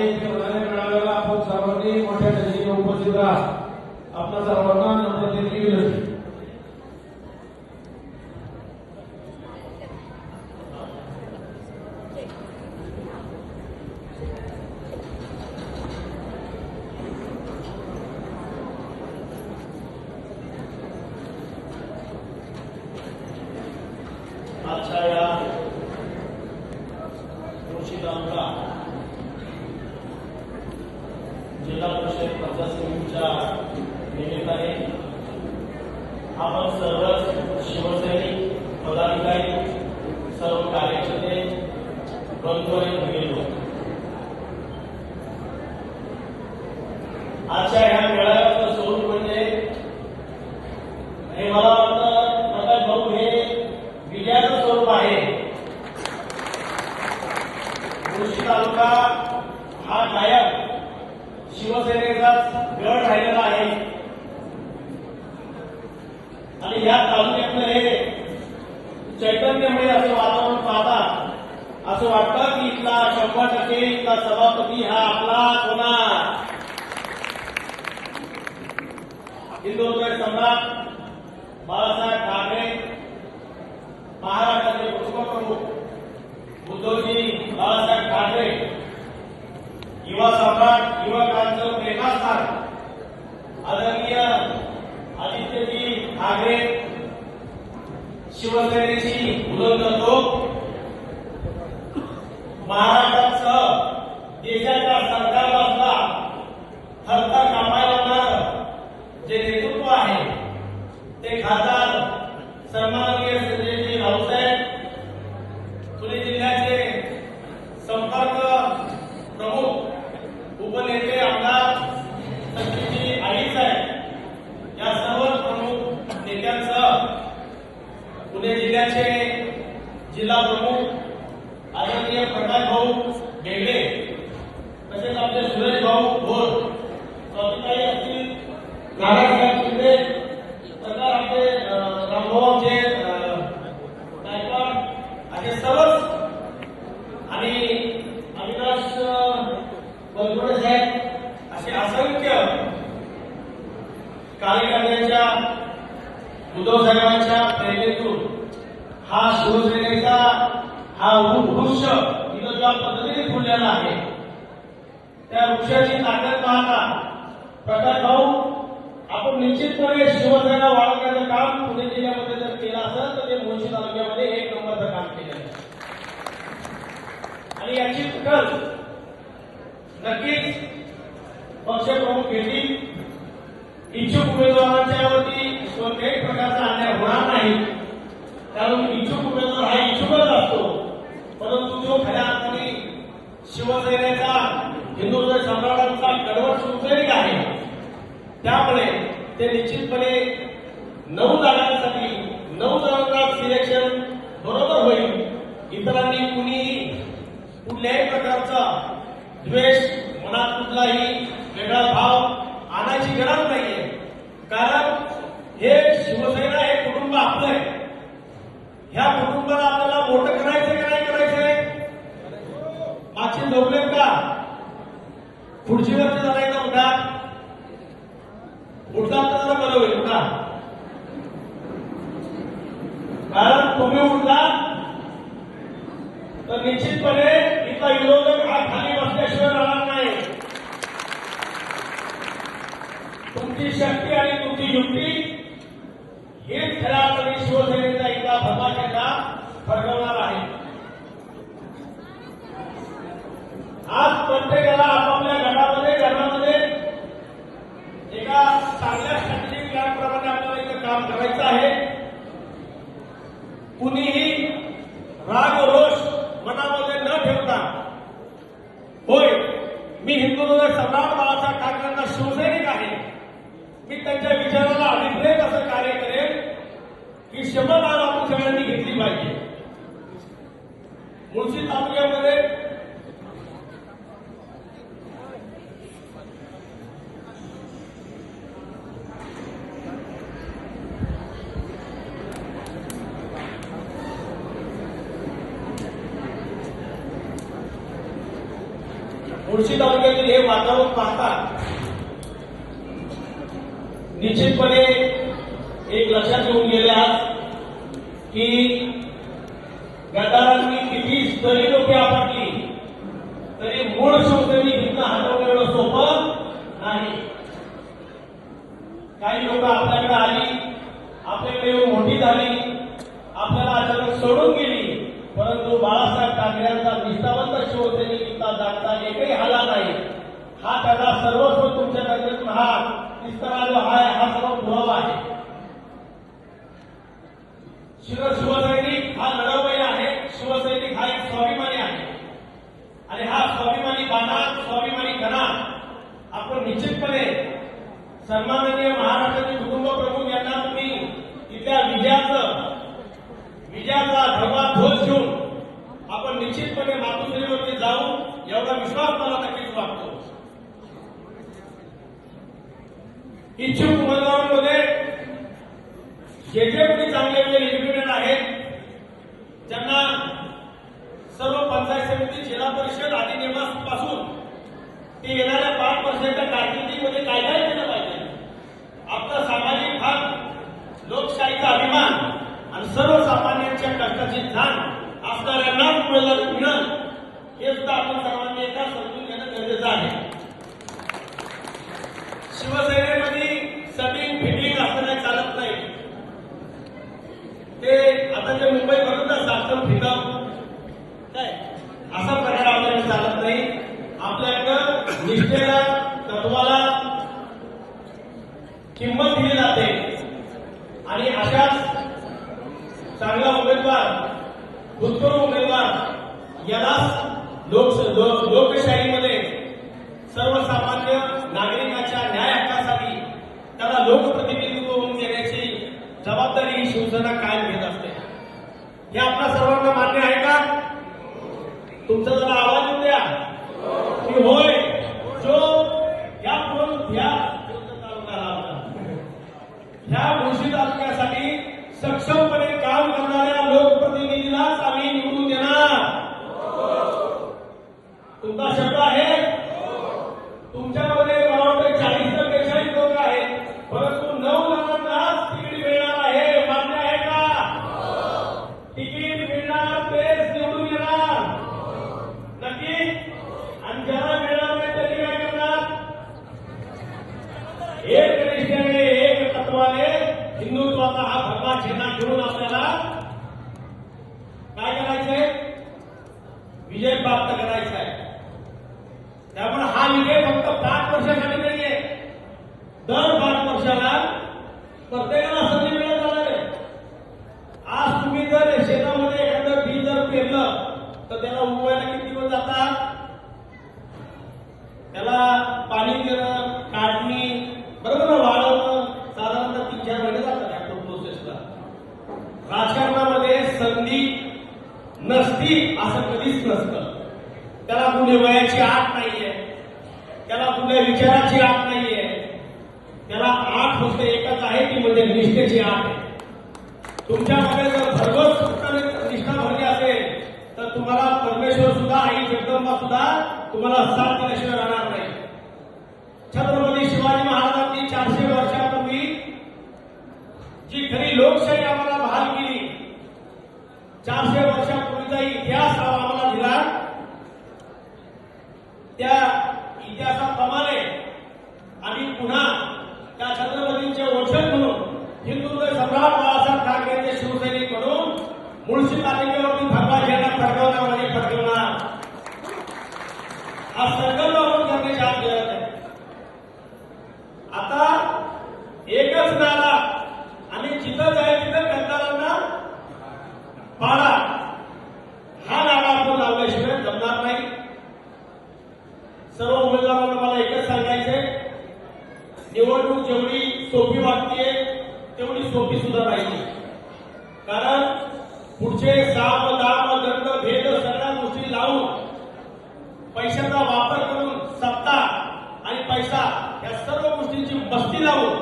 इथे होणाऱ्या मेळाव्याला आपण सर्वांनी मोठ्या ठिकाणी उपस्थित राहा आपल्या सर्वांना नम्रतेची विनंती आजच्या या मुळशी तालुका जिल्हा परिषद पंचायत समितीच्या निमित्ताने आपण सर्वच शिवसैनिक पदाधिकारी सर्व कार्यकर्ते बंधू आणि भगिनी आजच्या ह्या मेळाव्याचं स्वरूप म्हणजे हे मला वाटतं प्रकाश भाऊ हे विजयाचं स्वरूप आहे. मुळशी तालुका हा कायम शिवसेनेचा गड राहिलेला आहे. आणि या तालुक्यातलं हे चैतन्यमय असं वातावरण पाहता असं वाटतं की इथला शंभर टक्के इथला सभापती हा आपला कोणा हिंदुत्व सम्राट बाळासाहेब ठाकरे महाराष्ट्राचे उपप्रमुख उद्धवजी बाळासाहेब ठाकरे युवा सम्राट युवकांचं प्रेरणास्थान आदरणीय आदित्यजी ठाकरे शिवसेनेची मुलं करतो. महाराष्ट्रासह देशाच्या सरकारला सुद्धा थरथर कामायला लावणारं जे नेतृत्व आहे ते खासदार सन्माननीय संजयजी राऊसाहेब पुणे जिल्ह्याचे संपर्क प्रमुख उपनेते आमदार संजयजी आळी साहेब या सर्व प्रमुख नेत्यांसह पुणे जिल्ह्याचे जिल्हा प्रमुख आदरणीय प्रकाश भाऊ बेगडे तसेच आपले सुरेश भाऊ भोर स्वातीताई असतील नारायणसाहेब शिंदे सरकार आपले रामभाऊचे रामभाऊ आमचे गायकवाड असे सर्वच आणि अविनाश बलगुडे साहेब असे असंख्य कार्यकर्त्यांच्या उद्धव साहेबांच्या प्रेरणेतून हा शिवसेनेचा हा वृक्ष इथं ज्या पद्धतीने फुललेला आहे. त्या वृक्षाची ताकद पाहता प्रकाश भाऊ आपण निश्चितपणे शिवसेना वाढवण्याचं काम पुणे जिल्ह्यामध्ये जर केलं असेल तर ते मुळशी तालुक्यामध्ये एक नंबरचं काम केलेलं आहे. आणि याची दखल नक्कीच पक्षप्रमुख घेतील इच्छुक उमेदवार वरती कोणत्याही प्रकारचा अन्याय होणार नाही. कारण इच्छुक उमेदवार हा इच्छुकच असतो. परंतु जो खऱ्या अर्थाने शिवसेनेचा हिंदुत्व सम्राटांचा कडवट शिवसैनिक आहे त्यामुळे ते निश्चितपणे नऊ जागांसाठी नऊ जणांना सिलेक्शन बरोबर होईल. इतरांनी कुणीही कुठल्याही प्रकारचा द्वेष मनात कुठलाही वेगळा भाव आणायची गरज नाहीये. कारण हे शिवसेना हे कुटुंब आपलं आहे ह्या कुटुंबाला आपल्याला मोठं करायचं का नाही करायचंय मागची झोपलेत का पुढची वर्ष झालाय उठा. उठता तर जरा बरं होईल उठा. कारण तुम्ही उठला तर निश्चितपणे इथला विरोधक हा खाली बसल्याशिवाय राहणार नाही. तुमची शक्ती आणि तुमची युक्ती हेच खऱ्या शिवसेनेचा इथला भरमाशेला फरकवणार आहे. काम करायचं आहे. कुणीही राग रोष मनामध्ये न ठेवता होय मी हिंदू सम्राट बाळासाहेब ठाकरेंचा शिवसैनिक आहे. मी त्यांच्या विचाराला अभिप्रेत असं कार्य करेन की शपथान आपण सगळ्यांनी घेतली पाहिजे. मुळशी तालुक्यामध्ये की गटारांनी किती जरी डोके आपटली तरी मूळ संस्थेने हिंद हातवलं एवढं सोपं नाही. काही लोक आपल्याकडे आली आपल्याकडे येऊन मोठी झाली आपल्याला अचानक सोडून गेली परंतु बाळासाहेब ठाकरेंचा निष्ठावंत शिवसेने किंवा जागता एकही आला नाही. हा त्याचा सर्वस्व तुमच्या नजरेतून हा निस्तारा जो आहे हा सर्व पुरावा आहे. ಶಿವ ಶಿವನೇ पंचायत समिती जिल्हा परिषद अधिनियमापासून ते येणाऱ्या पाच वर्षाच्या कारकिर्दीमध्ये काय काय केलं पाहिजे? आपला सामाजिक भाग लोकशाहीचा अभिमान आणि सर्वसामान्यांच्या कष्टाची जाण असणाऱ्यांना मिळणार मिळण हे सुद्धा आपण सर्वांनी एका समजून घेणं गरजेचं आहे. शिवसेना तुमचा जरा आवाज द्या. की होय? तुम्हाला साथ दिल्याशिवाय राहणार नाही. छत्रपती शिवाजी महाराजांनी चारशे वर्षापूर्वी जी खरी लोकशाही आम्हाला बहाल केली चारशे वर्षापूर्वीचा इतिहास आम्हाला दिला. त्या इतिहासात पैसा या सर्व गोष्टींची बस्ती लावून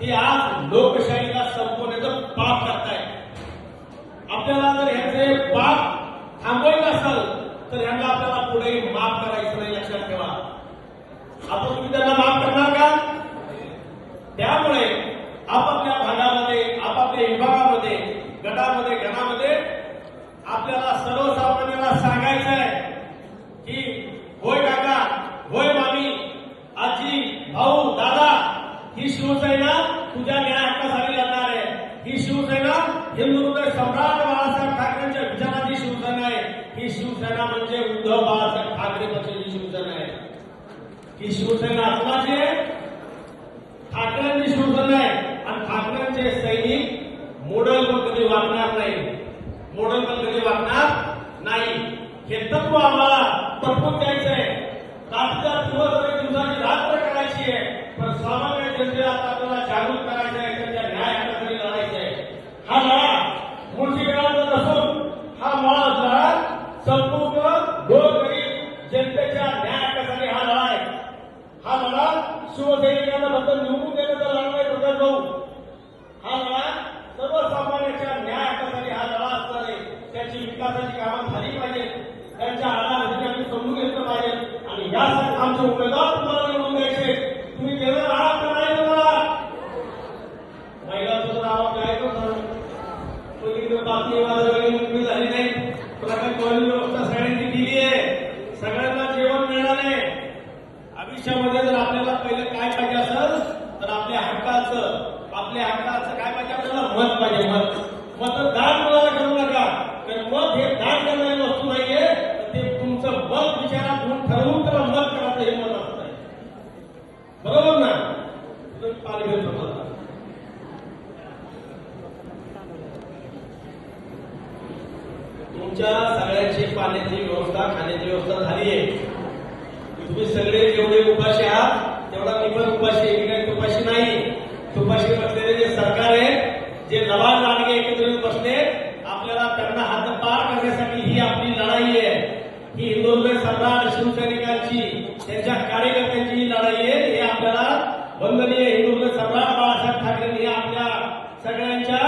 ते आज लोकशाहीला संपवण्याचं पाप करताय आपल्याला जर ह्याचे पाप थांबवायचं असाल तर ह्यांना आपल्याला पुढे माफ करायचं नाही लक्षात ठेवा. आपण तुम्ही त्यांना माफ करणार का? त्यामुळे आपण शिवसेना तुझ्या न्याय हक्कासाठी आहे. ही शिवसेना हिंदुत्व सम्राट बाळासाहेब ठाकरेंच्या विचाराची शिवसेना आहे. ही शिवसेना म्हणजे उद्धव बाळासाहेब ठाकरे पक्षाची शिवसेना आहे. ही शिवसेना कोणाची आहे ठाकरेंची शिवसेना आहे आणि ठाकरेंचे सैनिक मॉडेल पण कधी वागणार नाही मॉडेल पण कधी वागणार नाही हे तत्व आम्हाला पटवून द्यायचं आहे रात्र दिवस आणि दिवसाची रात्र करायची आहे पण सामान्य जनतेला आता आपल्याला जागृत करायचं आहे त्यांच्या न्याय हक्कासाठी लढायचं आहे. हा लढा मुळशीकरांचा नसून हा मला लढा संपूर्ण गोरगरीब जनतेच्या न्याय हक्कासाठी हा लढा आहे. हा लढा शिवसैनिकांना फक्त निवडून देण्याचा लढा नाही प्रकाश भाऊ हा लढा सर्वसामान्यांच्या न्याय हक्कासाठी हा लढा असणार आहे. त्याची विकासाची कामं झाली पाहिजे त्यांच्या आढावा आम्ही समजून घेतलं पाहिजे आणि यासाठी आमचे उमेदवार तुमच्या सगळ्याची पाण्याची व्यवस्था खाण्याची व्यवस्था झाली आहे. तुम्ही सगळे जेवढे उपाशी आहात तेवढा मी पण उपाशी आहे. मी काही उपाशी नाही. तुपाशी बसलेले जे सरकार आहे जे नवा लांडगे एकत्रित बसले आपल्याला त्यांना हातपार करण्यासाठी ही आपली लढाई आहे. ही हिंदुत्व सम्राट शिवसैनिकांची त्यांच्या कार्यकर्त्यांची ही लढाई आहे. हे आपल्याला वंदनीय हिंदुत्व सम्राट बाळासाहेब ठाकरेंनी आपल्या सगळ्यांच्या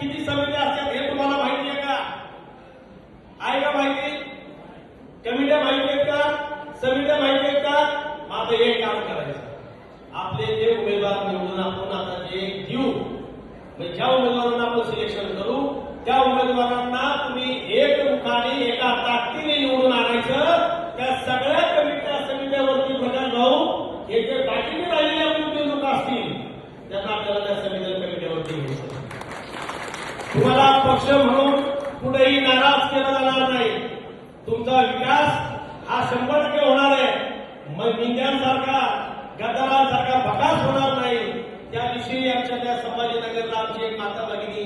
किती समिती असतात हे तुम्हाला माहिती आहे का? आहे का माहिती? कमिट्या माहिती आहेत का? समित्या माहिती आहेत का? मग आता हे काम करायचं. आपले जे उमेदवार निवडून आपण आता जे देऊ म्हणजे ज्या उमेदवारांना आपण सिलेक्शन करू त्या उमेदवारांना तुम्ही एक मुखाने एका ताकदीने निवडून आणायचं. त्या सगळ्या कमिट्या समित्यावरती प्रकाश भाऊ हे जे बाकीचे राहिलेले आपले निवडणूक असतील त्यांना आपल्याला त्या समित्या कमिट्यावरती घ्यायचं तुम्हाला पक्ष म्हणून कुठेही नाराज केला जाणार नाही. तुमचा विकास हा शंभर टक्के होणार आहे. मग निंद्यांसारखा गद्दारांसारखा भकास होणार नाही. त्या दिवशी आमच्या त्या संभाजीनगरला आमची एक माता भगिनी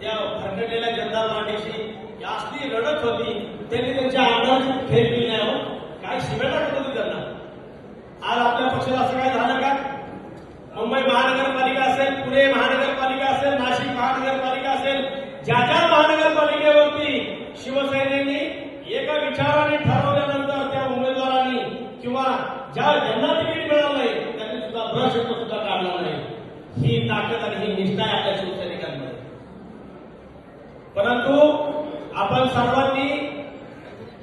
त्या भरकटलेल्या जनता पार्टीशी जास्ती रडत होती. त्यांनी त्यांच्या आनंद फेर केली नाही हो. काय शिव्या टाकत होती त्यांना. आज आपल्या पक्षाला असं काय झालं का? मुंबई महानगरपालिका असेल पुणे महानगरपालिका असेल नाशिक महानगरपालिका असेल ज्या ज्या महानगरपालिकेवरती शिवसेनेने एका विचाराने ठरवल्यानंतर त्या उमेदवारांनी किंवा ज्या ज्यांना तिकीट मिळालं नाही त्यांनी सुद्धा ब्रश सुद्धा काढला नाही. ही ताकद आणि ही निष्ठा आहे आपल्या शिवसैनिकांमध्ये. परंतु आपण सर्वांनी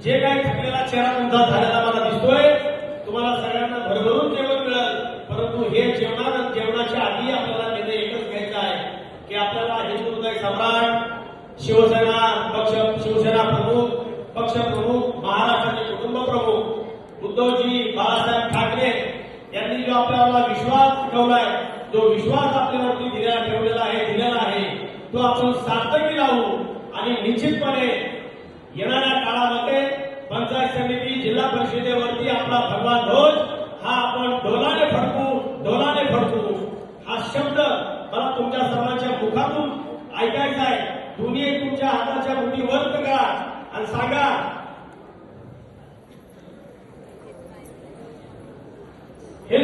जे काही थकलेला चेहरा तुमचा झालेला मला दिसतोय तुम्हाला सगळ्यांना भरभरून जेवण परंतु हे जेवणा जेवणाच्या आधी आपल्याला निर्णय एकच घ्यायचा आहे की आपल्याला हिंदू हृदय सम्राट शिवसेना पक्ष शिवसेना प्रमुख पक्ष प्रमुख महाराष्ट्राचे कुटुंब प्रमुख उद्धवजी बाळासाहेब ठाकरे यांनी जो आपल्याला विश्वास ठेवलाय जो विश्वास आपल्यावरती दिलेला ठेवलेला आहे दिलेला आहे तो आपण सार्थकी लावू आणि निश्चितपणे येणाऱ्या काळामध्ये पंचायत समिती जिल्हा परिषदेवरती आपला भगवान ध्वज माणूस ऐकायचं आहे. दोन्ही तुमच्या हाताच्या मुठी वर्त करा आणि सांगा. हे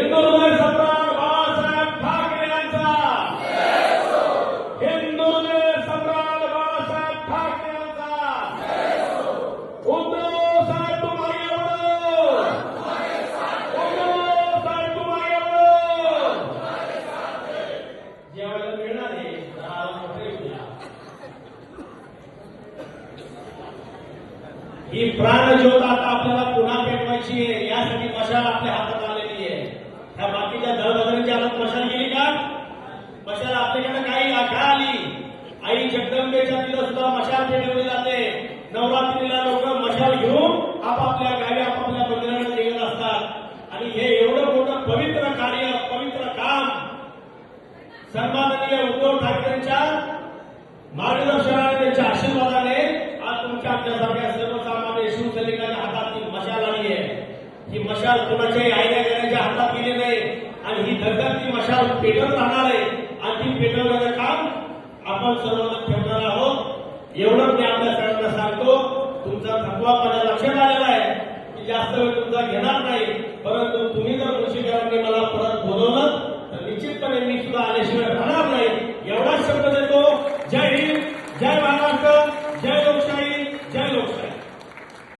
ही प्राणज्योत आता आपल्याला पुन्हा पेटवायची आहे. यासाठी मशाल आपल्या हातात आलेली आहे. ह्या बाकीच्या दळबदरीच्या हातात मशाल गेली का? मशाल आपल्याकडे काही आठा आली आई जगदंबेच्या तिला सुद्धा मशाल पेटवली जाते. नवरात्रीला लोक मशाल घेऊन आपापल्या गावी आपापल्या मंदिराकडे निघत असतात आणि हे एवढं मोठं पवित्र कार्य पवित्र काम सन्माननीय उद्धव ठाकरेंच्या मार्गदर्शनाने त्यांच्या आशीर्वादाने आज तुमच्या आमच्यासारख्या सर्वसामान्य शिवसैनिकांच्या हातात ही मशाल आली आहे ही मशाल कोणाच्याही आईला घेण्याच्या हातात गेली नाही. आणि ही धगधग ती मशाल पेटत राहणार आहे. आणि ती पेटवण्याचं काम आपण सर्वांना ठेवणार आहोत. एवढं मी आपल्या सगळ्यांना सांगतो तुमचा थकवा माझ्या लक्षात आलेला आहे की जास्त वेळ तुमचा घेणार नाही. परंतु तुम्ही जर कृषीकरांनी मला परत बोलवलं तर निश्चितपणे मी सुद्धा आल्याशिवाय